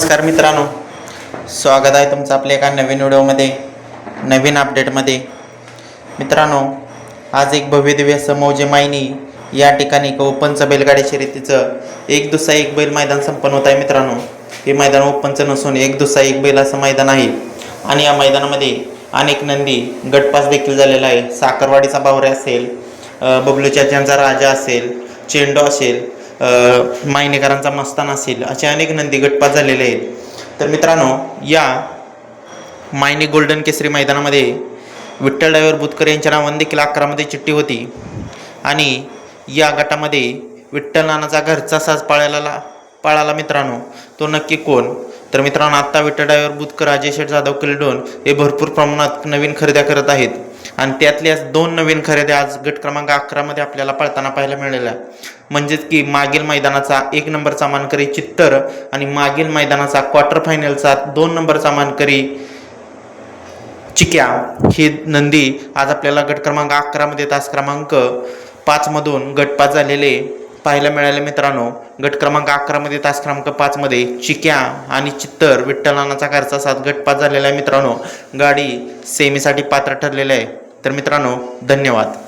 नमस्कार मित्रांनो. स्वागत आहे तुमचं आपल्या एका नवीन व्हिडिओमध्ये नवीन अपडेटमध्ये. मित्रांनो आज एक भव्यदिव्य दिव्य मायनी या ठिकाणी ओपनचं बैलगाडी शर्यतीचं एक दुसरा एक बैल मैदान संपन्न होत आहे मित्रांनो. हे मैदान ओपनचं नसून एक दुसरा एक बैल असं मैदान आहे. आणि या मैदानामध्ये अनेक नंदी गटपास देखील झालेला आहे. साखरवाडीचा बावरे असेल बबलूच्या ज्यांचा राजा असेल चेंडू असेल मायनेकरांचा मस्तान असेल असे अनेक नंदी गटपास झालेले आहेत. तर मित्रांनो या मायने गोल्डन केसरी मैदानामध्ये विठ्ठल डायव्हर बुतकर यांच्या नावाने देखील अकरामध्ये चिठ्ठी होती. आणि या गटामध्ये विठ्ठल नानाचा घरचा साज पाळायला पाळाला मित्रांनो तो नक्की कोण? तर मित्रांनो आत्ता विठ्ठल डायव्हर बुतकर अजय शेठ जाधव किल्डोन हे भरपूर प्रमाणात नवीन खरेद्या करत आहेत. आणि त्यातल्याच दोन नवीन खरेदी आज गट क्रमांक अकरामध्ये आपल्याला पळताना पाहायला मिळालेल्या म्हणजेच की मागील मैदानाचा एक नंबरचा मानकरी चित्तर आणि मागील मैदानाचा क्वार्टर फायनलचा दोन नंबरचा मानकरी चिक्या ही नंदी आज आपल्याला गट क्रमांक अकरामध्ये तास क्रमांक पाचमधून गटपास झालेले पाहायला मिळाले मित्रांनो. गट क्रमांक अकरामध्ये तास क्रमांक पाचमध्ये चिक्या आणि चित्तर विठ्ठलानाचा घरचा साथ गटपास झालेला आहे मित्रांनो. गाडी सेमीसाठी पात्र ठरलेली आहे. तर मित्रांनो धन्यवाद.